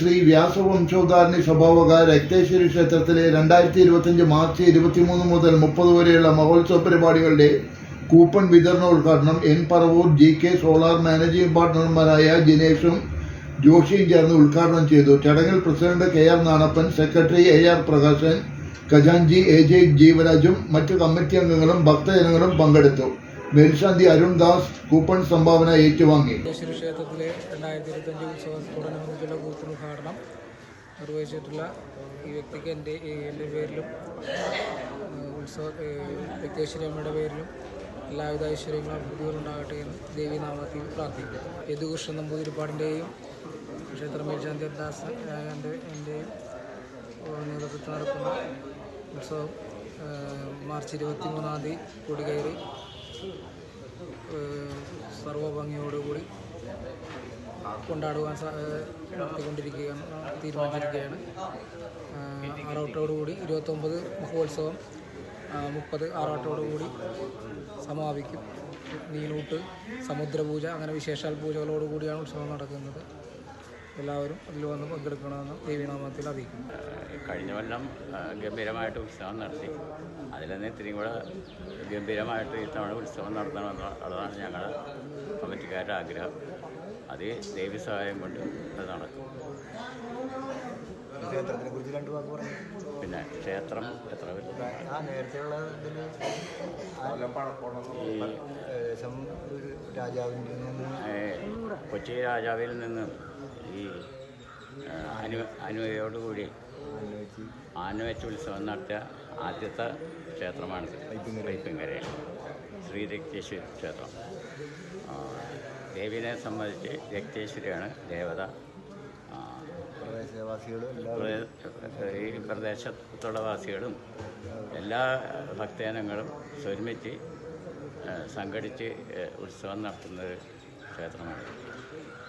ശ്രീ വ്യാസവംശോദ്ധാരണി സ്വഭാവക രക്തേശ്വരി ക്ഷേത്രത്തിലെ രണ്ടായിരത്തി ഇരുപത്തിയഞ്ച് മാർച്ച് ഇരുപത്തിമൂന്ന് മുതൽ മുപ്പത് വരെയുള്ള മഹോത്സവ പരിപാടികളുടെ കൂപ്പൺ വിതരണ ഉദ്ഘാടനം N Paravur G K solar managing പാർട്ണർമാരായ ജിനേഷും ജോഷിയും ചേർന്ന് ഉദ്ഘാടനം ചെയ്തു. ചടങ്ങിൽ president K R Nanappan secretary A R Prakashan ഖജാൻജി A J ജീവരാജും മറ്റ് കമ്മിറ്റി അംഗങ്ങളും ഭക്തജനങ്ങളും പങ്കെടുത്തു. മേൽശാന്തി അരുൺ ദാസ് കൂപ്പൺ സംഭാവന ഏറ്റുവാങ്ങി. ക്ഷേത്രത്തിലെ രണ്ടായിരത്തി ഇരുപത്തഞ്ച് ഉത്സവത്തോടനുബന്ധിച്ചുള്ള ഉദ്ഘാടനം നിർവഹിച്ചിട്ടുള്ള ഈ വ്യക്തിക്ക് എന്റെ എന്റെ പേരിലും ഉത്സവ വ്യക്തേശ്വരി പേരിലും എല്ലാവിധ ഐശ്വര്യങ്ങളും അഭിവൃദ്ധികളും എന്ന് ദേവി നാമത്തിൽ പ്രാർത്ഥിക്കുന്നു. യദുകൃഷ്ണൻ നമ്പൂതിരിപ്പാടിന്റെയും ക്ഷേത്ര മേൽശാന്തി ദാസ് എന്റെ എന്റെയും നേതൃത്വത്തിൽ നടക്കുന്ന ഉത്സവം മാർച്ച് ഇരുപത്തി മൂന്നാം തീയതി ഏഹ് സർവഭംഗിയോടുകൂടി കൊണ്ടാടുവാൻ നടത്തിക്കൊണ്ടിരിക്കുകയാണ് തീരുമാനിച്ചിരിക്കുകയാണ്. ആറോട്ടോടുകൂടി ഇരുപത്തൊമ്പത് മഹോത്സവം മുപ്പത് ആറാട്ടോടുകൂടി സമാപിക്കും. നീലൂട്ട് സമുദ്രപൂജ അങ്ങനെ വിശേഷാൽ പൂജകളോടുകൂടിയാണ് ഉത്സവം നടക്കുന്നത്. എല്ലാവരും അതിൽ വന്ന് പങ്കെടുക്കണമെന്ന് ദേവീനാമത്തിൽ അറിയിക്കുന്നു. കഴിഞ്ഞ കൊല്ലം ഗംഭീരമായിട്ട് ഉത്സവം നടത്തി. അതിൽ തന്നെ ഇത്തിരി കൂടെ ഗംഭീരമായിട്ട് ഇത്തവണ ഉത്സവം നടത്തണമെന്നുള്ളതാണ് ഞങ്ങളുടെ കമ്മിറ്റിക്കാരുടെ ആഗ്രഹം. അത് ദേവി സഹായം കൊണ്ട് അത് നടക്കും. ക്ഷേത്രത്തിനെ കുറിച്ച് രണ്ട് വാക്ക് പറഞ്ഞു പിന്നെ ക്ഷേത്രം എത്ര വലുതാണ്? ആ നേരത്തെയുള്ള രാജാവിന്റെ നിന്ന് കൊച്ചി രാജാവിൽ നിന്ന് ഈ അനു അനുവയോടുകൂടി ആനുവച്ച ഉത്സവം നടത്തിയ ആദ്യത്തെ ക്ഷേത്രമാണ് പൈപ്പിങ്കരയിൽ ശ്രീ രക്തേശ്വരി ക്ഷേത്രം. ദേവിനെ സംബന്ധിച്ച് രക്തേശ്വരിയാണ് ദേവത. ഈ പ്രദേശത്തുള്ള വാസികളും എല്ലാ ഭക്തജനങ്ങളും ഒരുമിച്ച് സംഘടിച്ച് ഉത്സവം നടത്തുന്ന prettige Maar.